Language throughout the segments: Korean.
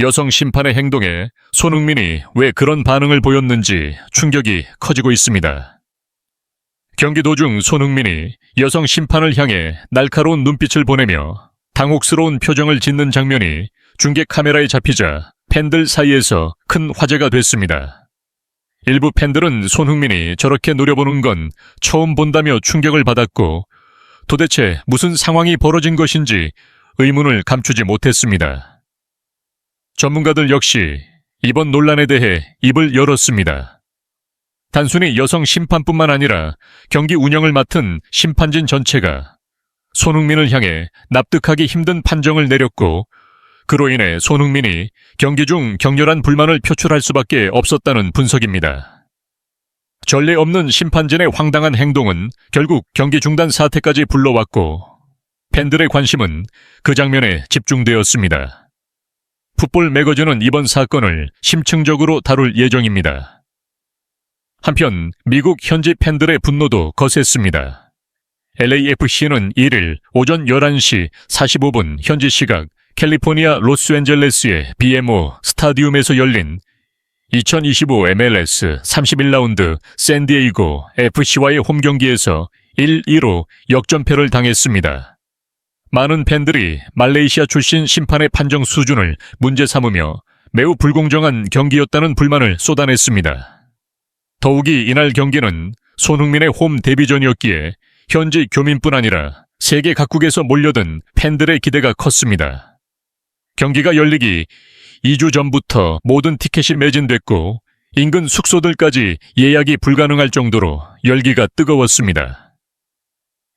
여성 심판의 행동에 손흥민이 왜 그런 반응을 보였는지 충격이 커지고 있습니다. 경기 도중 손흥민이 여성 심판을 향해 날카로운 눈빛을 보내며 당혹스러운 표정을 짓는 장면이 중계 카메라에 잡히자 팬들 사이에서 큰 화제가 됐습니다. 일부 팬들은 손흥민이 저렇게 노려보는 건 처음 본다며 충격을 받았고 도대체 무슨 상황이 벌어진 것인지 의문을 감추지 못했습니다. 전문가들 역시 이번 논란에 대해 입을 열었습니다. 단순히 여성 심판뿐만 아니라 경기 운영을 맡은 심판진 전체가 손흥민을 향해 납득하기 힘든 판정을 내렸고 그로 인해 손흥민이 경기 중 격렬한 불만을 표출할 수밖에 없었다는 분석입니다. 전례 없는 심판진의 황당한 행동은 결국 경기 중단 사태까지 불러왔고 팬들의 관심은 그 장면에 집중되었습니다. 풋볼 매거진은 이번 사건을 심층적으로 다룰 예정입니다. 한편 미국 현지 팬들의 분노도 거셌습니다. LAFC는 1일 오전 11시 45분 현지 시각 캘리포니아 로스앤젤레스의 BMO 스타디움에서 열린 2025 MLS 31라운드 샌디에이고 FC와의 홈 경기에서 1-2로 역전패를 당했습니다. 많은 팬들이 말레이시아 출신 심판의 판정 수준을 문제 삼으며 매우 불공정한 경기였다는 불만을 쏟아냈습니다. 더욱이 이날 경기는 손흥민의 홈 데뷔전이었기에 현지 교민뿐 아니라 세계 각국에서 몰려든 팬들의 기대가 컸습니다. 경기가 열리기 2주 전부터 모든 티켓이 매진됐고 인근 숙소들까지 예약이 불가능할 정도로 열기가 뜨거웠습니다.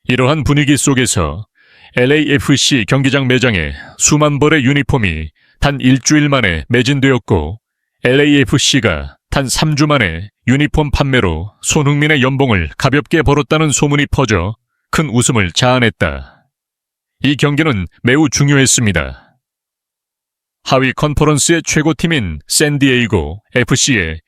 이러한 분위기 속에서 LAFC 경기장 매장에 수만 벌의 유니폼이 단 일주일 만에 매진되었고 LAFC가 단 3주 만에 유니폼 판매로 손흥민의 연봉을 가볍게 벌었다는 소문이 퍼져 큰 웃음을 자아냈다. 이 경기는 매우 중요했습니다. 하위 컨퍼런스의 최고팀인 샌디에이고 FC에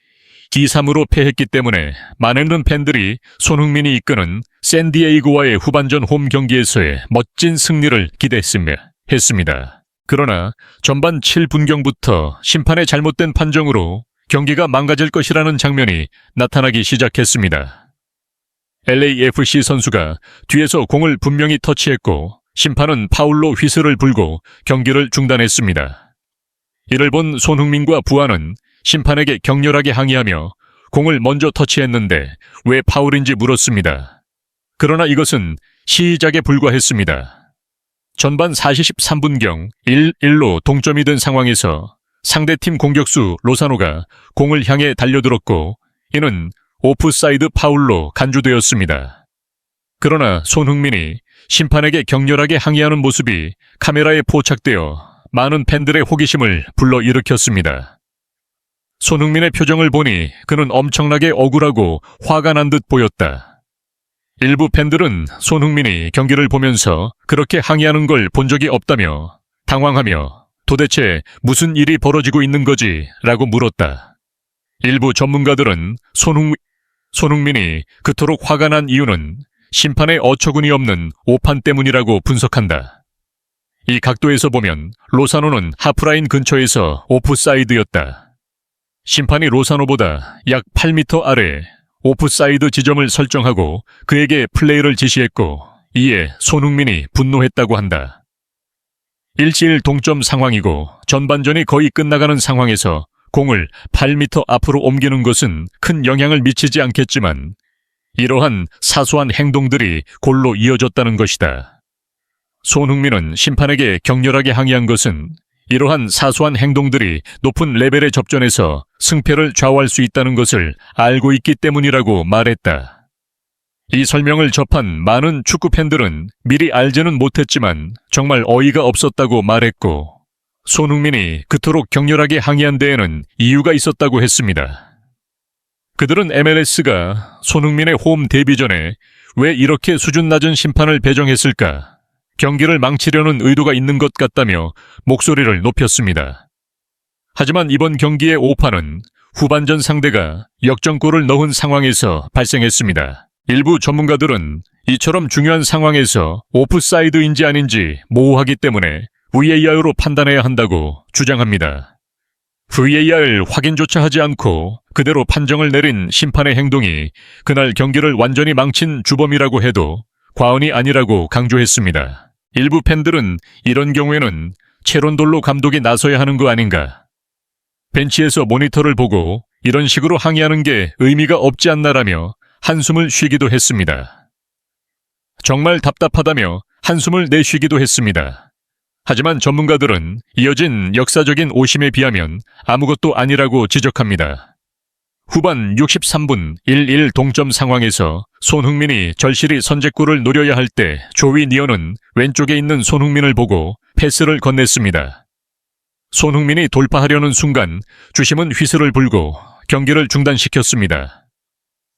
2-3으로 패했기 때문에 많은 팬들이 손흥민이 이끄는 샌디에이고와의 후반전 홈 경기에서의 멋진 승리를 기대했으며 했습니다. 그러나 전반 7분경부터 심판의 잘못된 판정으로 경기가 망가질 것이라는 장면이 나타나기 시작했습니다. LAFC 선수가 뒤에서 공을 분명히 터치했고 심판은 파울로 휘슬을 불고 경기를 중단했습니다. 이를 본 손흥민과 부하는 심판에게 격렬하게 항의하며 공을 먼저 터치했는데 왜 파울인지 물었습니다. 그러나 이것은 시작에 불과했습니다. 전반 43분경 1-1로 동점이 된 상황에서 상대팀 공격수 로사노가 공을 향해 달려들었고 이는 오프사이드 파울로 간주되었습니다. 그러나 손흥민이 심판에게 격렬하게 항의하는 모습이 카메라에 포착되어 많은 팬들의 호기심을 불러일으켰습니다. 손흥민의 표정을 보니 그는 엄청나게 억울하고 화가 난 듯 보였다. 일부 팬들은 손흥민이 경기를 보면서 그렇게 항의하는 걸 본 적이 없다며 당황하며 도대체 무슨 일이 벌어지고 있는 거지? 라고 물었다. 일부 전문가들은 손흥, 손흥민이 그토록 화가 난 이유는 심판의 어처구니 없는 오판 때문이라고 분석한다. 이 각도에서 보면 로사노는 하프라인 근처에서 오프사이드였다. 심판이 로사노보다 약 8m 아래 오프사이드 지점을 설정하고 그에게 플레이를 지시했고 이에 손흥민이 분노했다고 한다. 일시일 동점 상황이고 전반전이 거의 끝나가는 상황에서 공을 8m 앞으로 옮기는 것은 큰 영향을 미치지 않겠지만 이러한 사소한 행동들이 골로 이어졌다는 것이다. 손흥민은 심판에게 격렬하게 항의한 것은 이러한 사소한 행동들이 높은 레벨의 접전에서 승패를 좌우할 수 있다는 것을 알고 있기 때문이라고 말했다. 이 설명을 접한 많은 축구 팬들은 미리 알지는 못했지만 정말 어이가 없었다고 말했고 손흥민이 그토록 격렬하게 항의한 데에는 이유가 있었다고 했습니다. 그들은 MLS가 손흥민의 홈 데뷔 전에 왜 이렇게 수준 낮은 심판을 배정했을까? 경기를 망치려는 의도가 있는 것 같다며 목소리를 높였습니다. 하지만 이번 경기의 오판은 후반전 상대가 역전골을 넣은 상황에서 발생했습니다. 일부 전문가들은 이처럼 중요한 상황에서 오프사이드인지 아닌지 모호하기 때문에 VAR로 판단해야 한다고 주장합니다. VAR 확인조차 하지 않고 그대로 판정을 내린 심판의 행동이 그날 경기를 완전히 망친 주범이라고 해도 과언이 아니라고 강조했습니다. 일부 팬들은 이런 경우에는 체론돌로 감독이 나서야 하는 거 아닌가. 벤치에서 모니터를 보고 이런 식으로 항의하는 게 의미가 없지 않나라며 한숨을 쉬기도 했습니다. 정말 답답하다며 한숨을 내쉬기도 했습니다. 하지만 전문가들은 이어진 역사적인 오심에 비하면 아무것도 아니라고 지적합니다. 후반 63분 1-1 동점 상황에서 손흥민이 절실히 선제골을 노려야 할 때 조위 니어는 왼쪽에 있는 손흥민을 보고 패스를 건넸습니다. 손흥민이 돌파하려는 순간 주심은 휘슬을 불고 경기를 중단시켰습니다.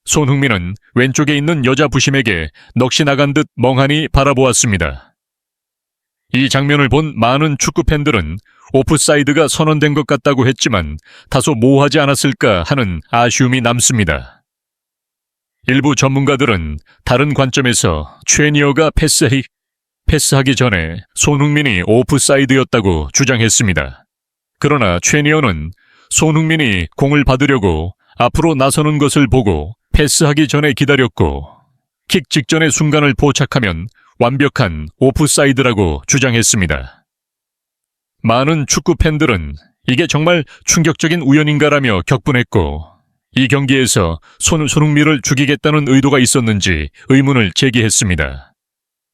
손흥민은 왼쪽에 있는 여자 부심에게 넋이 나간 듯 멍하니 바라보았습니다. 이 장면을 본 많은 축구 팬들은 오프사이드가 선언된 것 같다고 했지만 다소 모호하지 않았을까 하는 아쉬움이 남습니다. 일부 전문가들은 다른 관점에서 최니어가 패스하, 패스하기 전에 손흥민이 오프사이드였다고 주장했습니다. 그러나 최니어는 손흥민이 공을 받으려고 앞으로 나서는 것을 보고 패스하기 전에 기다렸고 킥 직전의 순간을 포착하면 완벽한 오프사이드라고 주장했습니다. 많은 축구 팬들은 이게 정말 충격적인 우연인가라며 격분했고 이 경기에서 손, 손흥민을 죽이겠다는 의도가 있었는지 의문을 제기했습니다.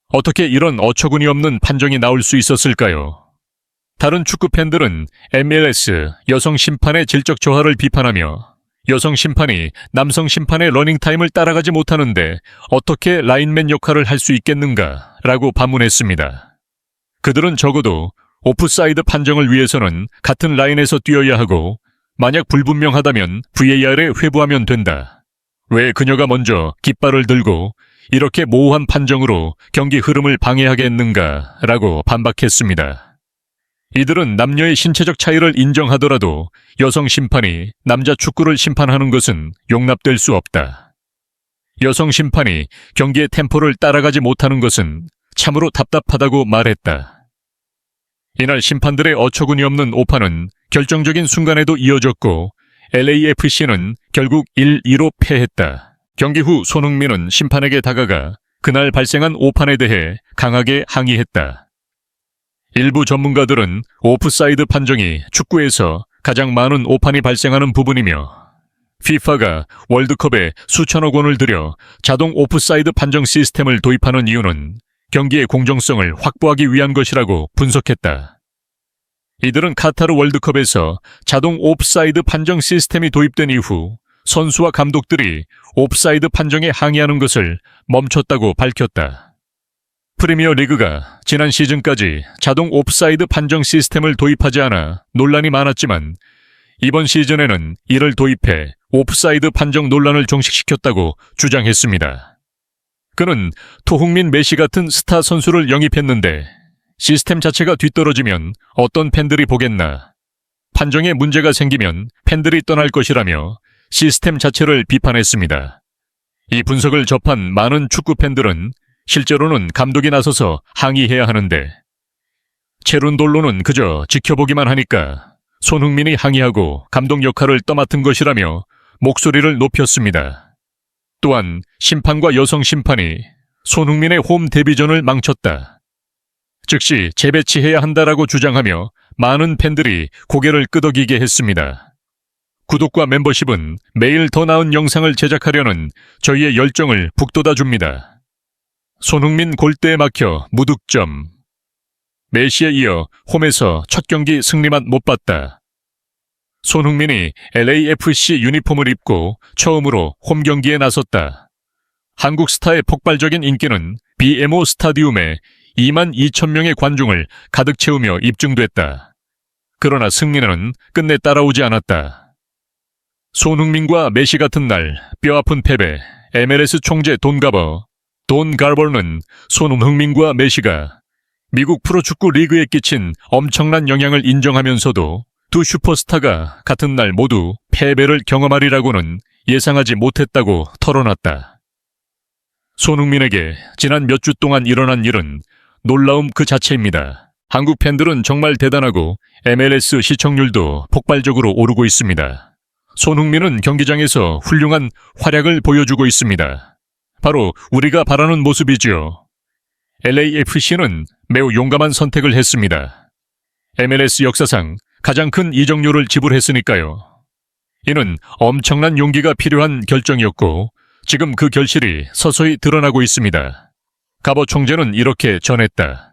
어떻게 이런 어처구니 없는 판정이 나올 수 있었을까요? 다른 축구 팬들은 MLS 여성 심판의 질적 저하를 비판하며 여성 심판이 남성 심판의 러닝타임을 따라가지 못하는데 어떻게 라인맨 역할을 할 수 있겠는가 라고 반문했습니다. 그들은 적어도 오프사이드 판정을 위해서는 같은 라인에서 뛰어야 하고 만약 불분명하다면 VAR에 회부하면 된다. 왜 그녀가 먼저 깃발을 들고 이렇게 모호한 판정으로 경기 흐름을 방해하겠는가 라고 반박했습니다. 이들은 남녀의 신체적 차이를 인정하더라도 여성 심판이 남자 축구를 심판하는 것은 용납될 수 없다. 여성 심판이 경기의 템포를 따라가지 못하는 것은 참으로 답답하다고 말했다. 이날 심판들의 어처구니 없는 오판은 결정적인 순간에도 이어졌고 LAFC는 결국 1-2로 패했다. 경기 후 손흥민은 심판에게 다가가 그날 발생한 오판에 대해 강하게 항의했다. 일부 전문가들은 오프사이드 판정이 축구에서 가장 많은 오판이 발생하는 부분이며 FIFA가 월드컵에 수천억 원을 들여 자동 오프사이드 판정 시스템을 도입하는 이유는 경기의 공정성을 확보하기 위한 것이라고 분석했다. 이들은 카타르 월드컵에서 자동 오프사이드 판정 시스템이 도입된 이후 선수와 감독들이 오프사이드 판정에 항의하는 것을 멈췄다고 밝혔다. 프리미어 리그가 지난 시즌까지 자동 오프사이드 판정 시스템을 도입하지 않아 논란이 많았지만 이번 시즌에는 이를 도입해 오프사이드 판정 논란을 종식시켰다고 주장했습니다. 그는 토흥민 메시 같은 스타 선수를 영입했는데 시스템 자체가 뒤떨어지면 어떤 팬들이 보겠나. 판정에 문제가 생기면 팬들이 떠날 것이라며 시스템 자체를 비판했습니다. 이 분석을 접한 많은 축구 팬들은 실제로는 감독이 나서서 항의해야 하는데 체룬돌로는 그저 지켜보기만 하니까 손흥민이 항의하고 감독 역할을 떠맡은 것이라며 목소리를 높였습니다. 또한 심판과 여성 심판이 손흥민의 홈 데뷔전을 망쳤다. 즉시 재배치해야 한다라고 주장하며 많은 팬들이 고개를 끄덕이게 했습니다. 구독과 멤버십은 매일 더 나은 영상을 제작하려는 저희의 열정을 북돋아 줍니다. 손흥민 골대에 막혀 무득점. 메시에 이어 홈에서 첫 경기 승리만 못 봤다. 손흥민이 LAFC 유니폼을 입고 처음으로 홈 경기에 나섰다. 한국 스타의 폭발적인 인기는 BMO 스타디움에 2만 2천 명의 관중을 가득 채우며 입증됐다. 그러나 승리는 끝내 따라오지 않았다. 손흥민과 메시 같은 날 뼈아픈 패배, MLS 총재 돈 가버, 돈 갈버는 손흥민과 메시가 미국 프로축구 리그에 끼친 엄청난 영향을 인정하면서도 두 슈퍼스타가 같은 날 모두 패배를 경험하리라고는 예상하지 못했다고 털어놨다. 손흥민에게 지난 몇 주 동안 일어난 일은 놀라움 그 자체입니다. 한국 팬들은 정말 대단하고 MLS 시청률도 폭발적으로 오르고 있습니다. 손흥민은 경기장에서 훌륭한 활약을 보여주고 있습니다. 바로 우리가 바라는 모습이죠. LAFC는 매우 용감한 선택을 했습니다. MLS 역사상 가장 큰 이적료를 지불했으니까요. 이는 엄청난 용기가 필요한 결정이었고 지금 그 결실이 서서히 드러나고 있습니다. 가버 총재는 이렇게 전했다.